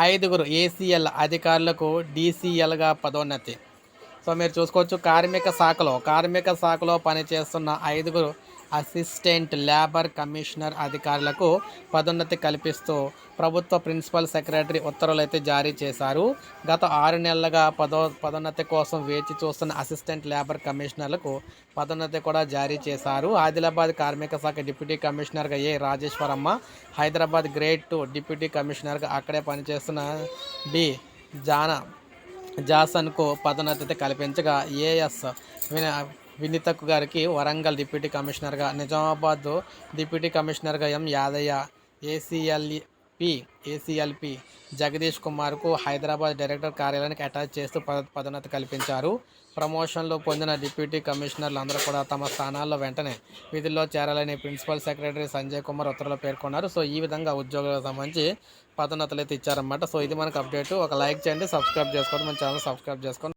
ఐదుగురు ఏసీఎల్ అధికారులకు డీసీఎల్గా పదోన్నతి. సో మీరు చూసుకోవచ్చు కార్మిక శాఖలో కార్మిక శాఖలో పనిచేస్తున్న ఐదుగురు అసిస్టెంట్ లేబర్ కమిషనర్ అధికారులకు పదోన్నతి కల్పిస్తూ ప్రభుత్వ ప్రిన్సిపల్ సెక్రటరీ ఉత్తర్వులు అయితే జారీ చేశారు. గత ఆరు నెలలుగా పదో పదోన్నతి కోసం వేచి చూస్తున్న అసిస్టెంట్ లేబర్ కమిషనర్లకు పదోన్నతి కూడా జారీ చేశారు. ఆదిలాబాద్ కార్మిక శాఖ డిప్యూటీ కమిషనర్గా A Rajeswaramma Hyderabad grade two deputy కమిషనర్గా అక్కడే పనిచేస్తున్న బి జానా జాసన్కు పదోన్నతి కల్పించగా ఏఎస్ విన వినీతకు గారికి వరంగల్ డిప్యూటీ కమిషనర్గా నిజామాబాద్ డిప్యూటీ కమిషనర్గా M Yadaiah ACLP ACLP Jagadish కుమార్కు Hyderabad director కార్యాలయానికి అటాచ్ చేస్తూ పద పదోన్నతి కల్పించారు. ప్రమోషన్లు పొందిన డిప్యూటీ కమిషనర్లు అందరూ కూడా తమ స్థానాల్లో వెంటనే విధుల్లో చేరాలని ప్రిన్సిపల్ సెక్రటరీ సంజయ్ కుమార్ ఉత్తర్వులు పేర్కొన్నారు. సో ఈ విధంగా ఉద్యోగులకు సంబంధించి పదోన్నతులు అయితే ఇచ్చారన్నమాట. సో ఇది మనకు అప్డేట్. ఒక లైక్ చేయండి సబ్స్క్రైబ్ చేసుకోండి. మన ఛానల్ సబ్స్క్రైబ్ చేసుకోండి.